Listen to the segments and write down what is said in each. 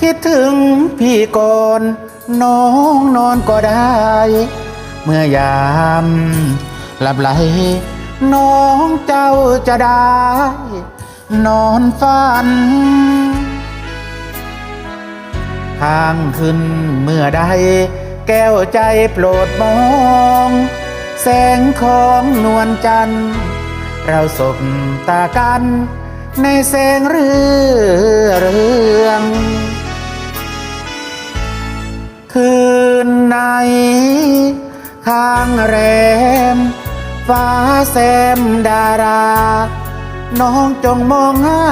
คิดถึงพี่ก่อนน้องนอนก็ได้ เมื่อยามหลับไหล น้องเจ้าจะได้ นอนฝัน ทางขึ้นเมื่อใด แก้วใจโปรดมอง แสงของนวลจันทร์เราสบตากัน ในแสงเรือเรือง แรม ฟ้าแซมดารา น้องจงมองหา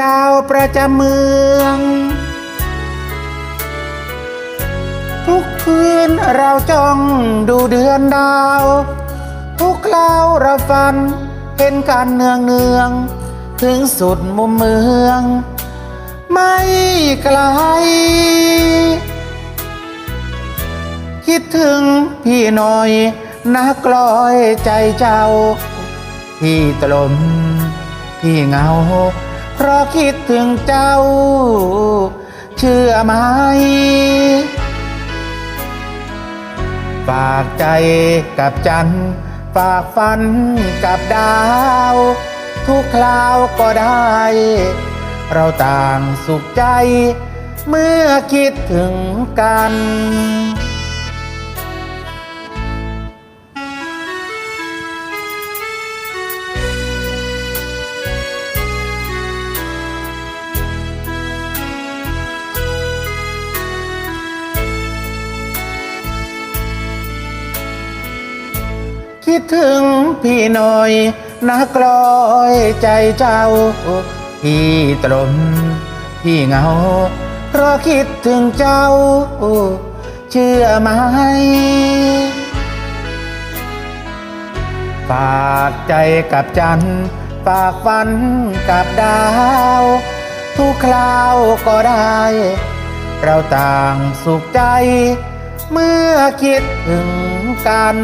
ดาวประจำเมือง ทุกคืนเราจ้องดูเดือนดาว ทุกคราวเราฝัน เห็นกันเนืองเนือง ถึงสุดมุมเมือง ไม่ไกล หน่อยนักลอยใจเจ้า พี่ตลมพี่เหงา เพราะคิดถึงเจ้า เชื่อไหมฝากใจกับจันฝากฝันกับดาว ทุกคราวก็ได้ เราต่างสุขใจ เมื่อคิดถึงกัน คิดถึงพี่หน่อยนักลอยใจเจ้า พี่ตรม พี่เหงา เพราะคิดถึงเจ้า เชื่อไหมฝากใจกับจันฝากฝันกับดาว ทุกคราวก็ได้ เราต่างสุขใจ เมื่อคิดถึงกัน